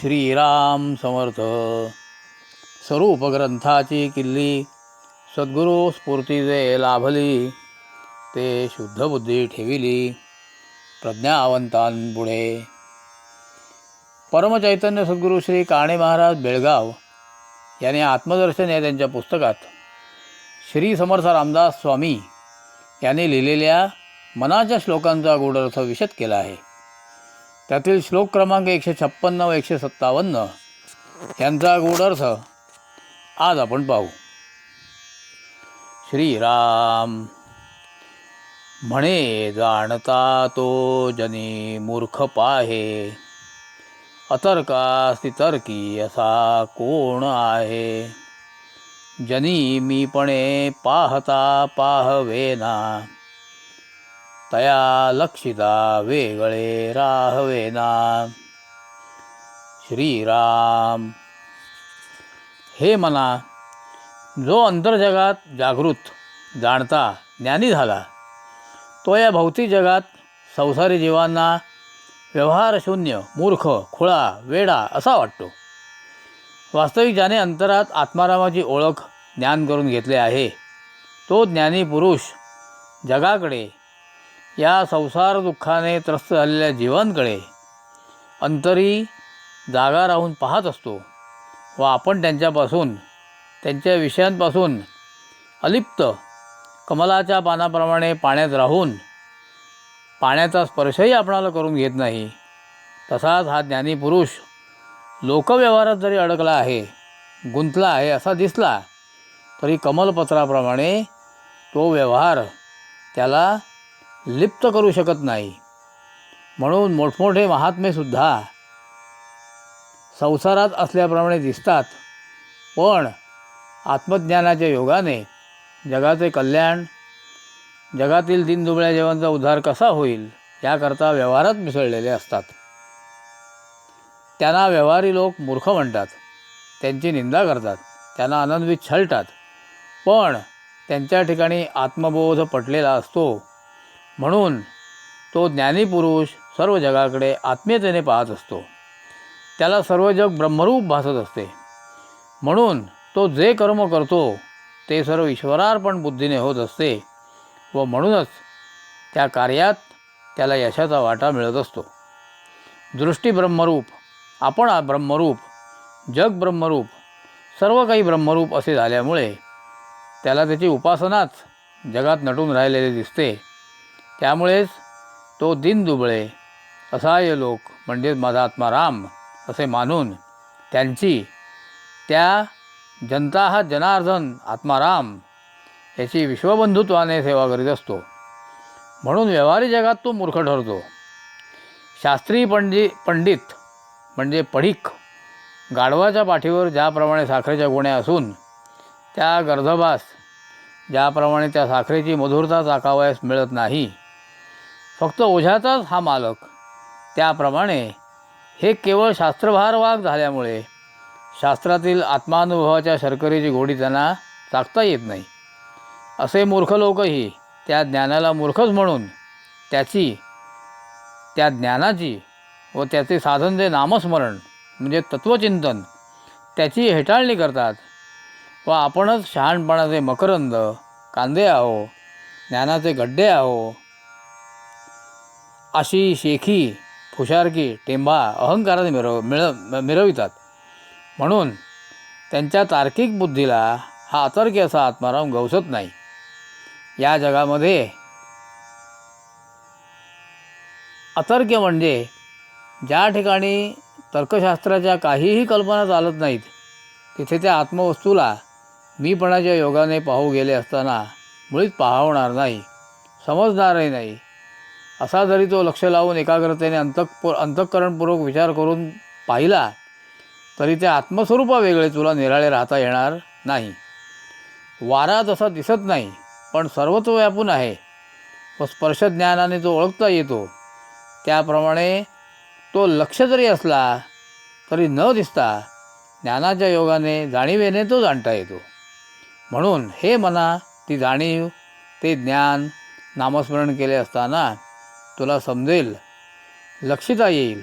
श्रीराम समर्थ। स्वरूप उपग्रंथाची किल्ली सद्गुरू स्फूर्ती जे लाभली ते शुद्ध बुद्धी ठेविली प्रज्ञावंतांपुढे परमचैतन्य सद्गुरू श्री काणे महाराज बेळगाव यांनी आत्मदर्शन या त्यांच्या पुस्तकात श्री समर्थ रामदास स्वामी यांनी लिहिलेल्या मनाच्या श्लोकांचा गूढर्थ विशद केला आहे. त्यातील श्लोक क्रमांक एकशे छप्पन्न व एकशे सत्तावन्न यांचा गूढ अर्थ आज आपण पाहू. श्रीराम म्हणे जाणता तो जनी मूर्ख पाहे. अतर्कास्ति तर्की असा कोण आहे? जनी मीपणे पाहता पाहवेना. तया लक्षिता वेगळे राहवेना श्रीराम. हे मना जो अंतर्जगात जागृत जाणता ज्ञानी झाला तो या भौतिक जगात संसारी जीवांना व्यवहारशून्य मूर्ख खुळा वेडा असा वाटतो. वास्तविक ज्याने अंतरात आत्मारामाची ओळख ज्ञान करून घेतले आहे. तो ज्ञानी पुरुष जगाकडे या संसार दुःखाने त्रस्त झालेल्या जीवांकडे अंतरी जागा राहून पाहत असतो व आपण त्यांच्यापासून त्यांच्या विषयांपासून अलिप्त कमलाच्या पानाप्रमाणे पाण्यात राहून पाण्याचा स्पर्शही आपणाला करून घेत नाही. तसाच हा ज्ञानी पुरुष लोकव्यवहारात जरी अडकला आहे गुंतला आहे असा दिसला तरी कमलपत्राप्रमाणे तो व्यवहार त्याला लिप्त करू शकत नाही. म्हणून मोठमोठे महात्मेसुद्धा संसारात असल्याप्रमाणे दिसतात. पण आत्मज्ञानाच्या योगाने जगाचे कल्याण जगातील दिनदुबळ्या जीवांचा उद्धार कसा होईल याकरता व्यवहारात मिसळलेले असतात. त्यांना व्यवहारी लोक मूर्ख म्हणतात. त्यांची निंदा करतात. त्यांना आनंदवी छळतात. पण त्यांच्या ठिकाणी आत्मबोध पटलेला असतो. म्हणून तो ज्ञानी पुरुष सर्व जगाकडे आत्मीयतेने पाहत असतो. त्याला सर्व जग ब्रह्मरूप भासत असते. म्हणून तो जे कर्म करतो ते सर्व ईश्वरार्पण बुद्धीने होत असते व म्हणूनच त्या कार्यात त्याला यशाचा वाटा मिळत असतो. दृष्टी ब्रह्मरूप आपण ब्रह्मरूप जग ब्रह्मरूप सर्व काही ब्रह्मरूप असे झाल्यामुळे त्याला त्याची उपासनाच जगात नटून राहिलेली दिसते. त्यामुळेच तो दिनदुबळे असहाय्य लोक म्हणजेच माझा आत्मा राम असे मानून त्यांची त्या जनता हा जनार्दन आत्माराम याची विश्वबंधुत्वाने सेवा करीत असतो. म्हणून व्यवहारी जगात तो मूर्ख ठरतो. शास्त्री पंडित पंडित म्हणजे पढीक गाढवाच्या पाठीवर ज्याप्रमाणे साखरेच्या गुण्या असून त्या गर्धभास ज्याप्रमाणे त्या साखरेची मधुरता चाकावयास मिळत नाही फक्त ओझ्याचाच हा मालक. त्याप्रमाणे हे केवळ शास्त्रभार वाघ झाल्यामुळे शास्त्रातील आत्मानुभवाच्या शर्करेची गोडी त्यांना चाकता येत नाही. असे मूर्ख लोकही त्या ज्ञानाला मूर्खच म्हणून त्याची त्या ज्ञानाची व त्याचे साधन जे नामस्मरण म्हणजे तत्त्वचिंतन त्याची हेटाळणी करतात. व आपणच शहाणपणाचे मकरंद कांदे आहो ज्ञानाचे गड्डे आहो अशी शेखी फुशारकी टेंभा अहंकाराने मिरव मिळ मिरवितात. म्हणून त्यांच्या तार्किक बुद्धीला हा अतर्की असा आत्माराम गवसत नाही. या जगामध्ये अतर्क्य म्हणजे ज्या ठिकाणी तर्कशास्त्राच्या काहीही कल्पना चालत नाहीत तिथे त्या आत्मवस्तूला मीपणाच्या योगाने पाहू गेले असताना मुळीच पाहवणार नाही समजणारही नाही. असा जरी तो लक्ष लावून एकाग्रतेने अंतक अंतःकरणपूर्वक विचार करून पाहिला तरी त्या आत्मस्वरूपा वेगळे तुला निराळे राहता येणार नाही. वारा तसा दिसत नाही पण सर्वच व्यापून आहे. व स्पर्शज्ञानाने तो ओळखता येतो त्याप्रमाणे तो लक्ष जरी असला तरी न दिसता ज्ञानाच्या योगाने जाणीवेने तो जाणता येतो. म्हणून हे मना ती जाणीव ते ज्ञान नामस्मरण केले असताना तुला समजेल. लक्षिता येईल.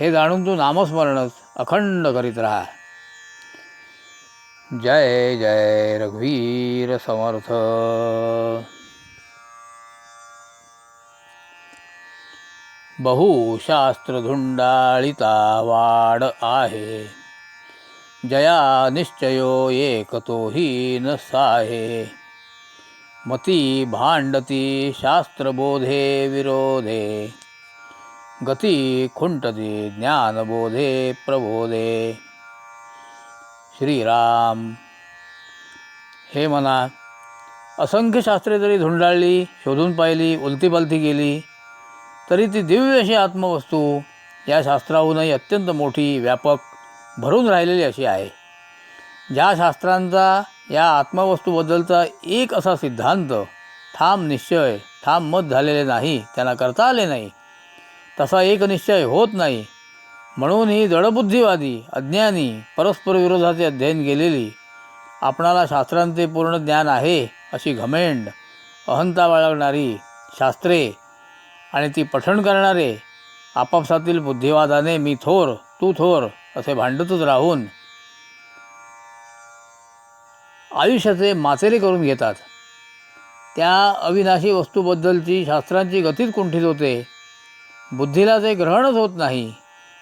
हे जाणून तू नामस्मरणच अखंड करीत राहा. जय जय रघुवीर समर्थ. बहुशास्त्रधुंडाळिता वाड आहे. जया निश्चयो एक तोही न साहे. मती भांडती शास्त्रबोधे विरोधे. गती खुंटती ज्ञानबोधे प्रबोधे. श्रीराम हे म्हणा असंख्य शास्त्रे जरी धुंडाळली शोधून पाहिली उलतीपालती केली तरी ती दिव्य अशी आत्मवस्तू या शास्त्राहूनही अत्यंत मोठी व्यापक भरून राहिलेली अशी आहे. ज्या शास्त्रांचा या आत्मवस्तूबद्दलचा एक असा सिद्धांत ठाम निश्चय ठाम मत झालेले नाही त्यांना करता आले नाही. तसा एक निश्चय होत नाही. म्हणून ही जडबुद्धिवादी अज्ञानी परस्पर विरोधाचे अध्ययन केलेली आपणाला शास्त्रांचे पूर्ण ज्ञान आहे अशी घमेंड अहंता बाळगणारी शास्त्रे आणि ती पठण करणारे आपापसातील बुद्धिवादाने मी थोर तू थोर असे भांडतच राहून आयुष्याचे माचेरे करून घेतात. त्या अविनाशी वस्तूबद्दलची शास्त्रांची गतीच कुंठित होते. बुद्धीला ते ग्रहणच होत नाही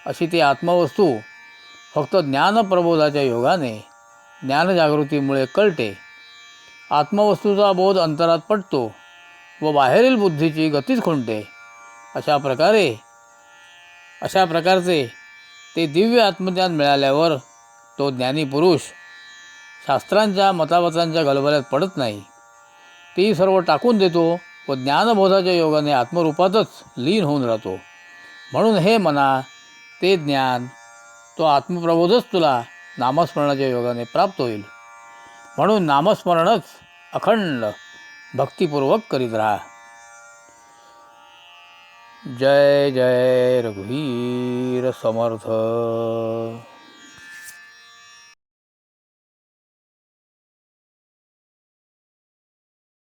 अशी ती आत्मवस्तू फक्त ज्ञानप्रबोधाच्या योगाने ज्ञानजागृतीमुळे कळते. आत्मवस्तूचा बोध अंतरात पडतो व बाहेरील बुद्धीची गतीच खुंटते. अशा प्रकारे अशा प्रकारचे ते दिव्य आत्मज्ञान मिळाल्यावर तो ज्ञानी पुरुष शास्त्रांच्या मतामतांच्या गलबल्यात पडत नाही. ती सर्व टाकून देतो व ज्ञानबोधाच्या योगाने आत्मरूपातच लीन होऊन राहतो. म्हणून हे मना ते ज्ञान तो आत्मप्रबोधच तुला नामस्मरणाच्या योगाने प्राप्त होईल. म्हणून नामस्मरणच अखंड भक्तिपूर्वक करीत राहा. जय जय रघुवीर समर्थ.